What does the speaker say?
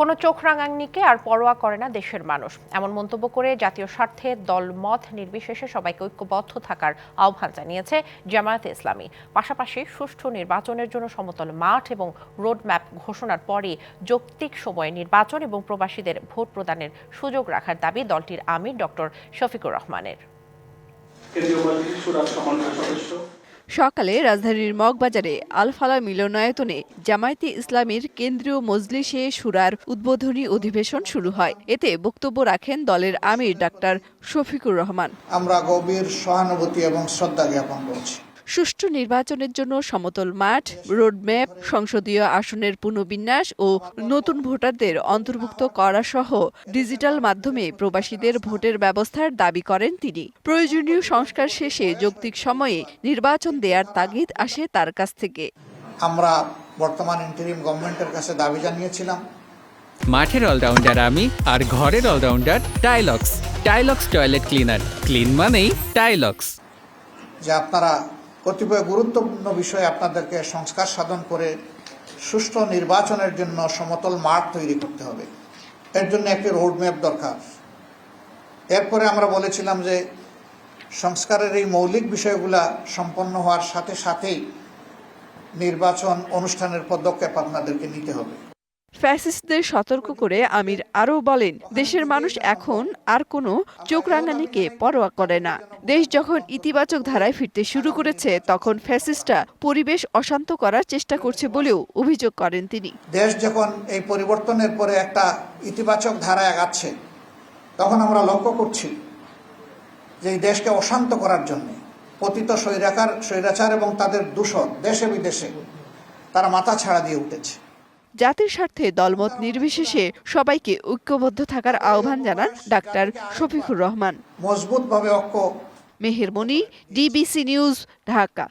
কোনো চোখ রাঙানিকে আর পরোয়া করে না দেশের মানুষ। এমন মন্তব্য করে জাতীয় স্বার্থে দল মত নির্বিশেষে সবাইকে ঐক্যবদ্ধ থাকার আহ্বান জানিয়েছে জামায়াতে ইসলামী। পাশাপাশি সুষ্ঠু নির্বাচনের জন্য সমতল মাঠ এবং রোডম্যাপ ঘোষণার পরই যৌক্তিক সময়ে নির্বাচন এবং প্রবাসীদের ভোট প্রদানের সুযোগ রাখার দাবি দলটির আমির ডক্টর শফিকুর রহমানের। সদস্য। সকালে রাজধানীর মগবাজারে আলফালা মিলনায়তনে জামায়াতে ইসলামীর কেন্দ্রীয় মজলিসে সুরার উদ্বোধনী অধিবেশন শুরু হয়। এতে বক্তব্য রাখেন দলের আমির ডাক্তার শফিকুর রহমান। আমরা গভীর সহানুভূতি এবং শ্রদ্ধা জ্ঞাপন করছি। সুষ্ঠু নির্বাচনের জন্য সমতল মাঠ রোডম্যাপ সংসদীয় আসনের পুনর্বিন্যাস ও নতুন ভোটারদের অন্তর্ভুক্ত করা সহ ডিজিটাল মাধ্যমে প্রবাসীদের ভোটের ব্যবস্থার দাবি করেন তিনি। প্রয়োজনীয় সংস্কার শেষে যৌক্তিক সময়ে নির্বাচন দেওয়ার তাগিদ আসে তার কাছ থেকে। আমরা বর্তমান ইন্টারিম গভর্নমেন্টের কাছে দাবি জানিয়েছিলাম। মাঠের অলরাউন্ডার আমি আর ঘরের allrounder Tylox Tylox toilet cleaner clean মানেই টাইলক্স যে আপনারা কতিপয় গুরুত্বপূর্ণ বিষয়ে আপনাদেরকে সংস্কার সাধন করে সুষ্ঠু নির্বাচনের জন্য সমতল মাঠ তৈরি করতে হবে। এর জন্য একটি রোডম্যাপ দরকার। এরপরে আমরা বলেছিলাম যে সংস্কারের এই মৌলিক বিষয়গুলা সম্পন্ন হওয়ার সাথে সাথেই নির্বাচন অনুষ্ঠানের পদক্ষেপ আপনাদেরকে নিতে হবে। ফ্যাসিস্টদের সতর্ক করে আমির আরও বলেন, দেশের মানুষ এখন আর কোনো চোখ রাঙানিকে পরোয়া করে না। দেশ যখন ইতিবাচক ধারায় ফিরতে শুরু করেছে, তখন ফ্যাসিস্টরা পরিবেশ অশান্ত করার চেষ্টা করছে বলেও অভিযোগ করেন তিনি। দেশ যখন এই পরিবর্তনের পরে একটা ইতিবাচক ধারায় আগাচ্ছে, তখন আমরা লক্ষ্য করছি যে এই দেশকে অশান্ত করার জন্য পতিত স্বৈরাকার স্বৈরাচার এবং তাদের দূষণ দেশে বিদেশে তারা মাথা ছাড়া দিয়ে উঠেছে। জাতির স্বার্থে দলমত নির্বিশেষে সবাইকে ঐক্যবদ্ধ থাকার আহ্বান জানান ডাক্তার শফিকুর রহমান। মজবুতভাবে ঐক্য মেহেরমণি ডিবিসি নিউজ ঢাকা।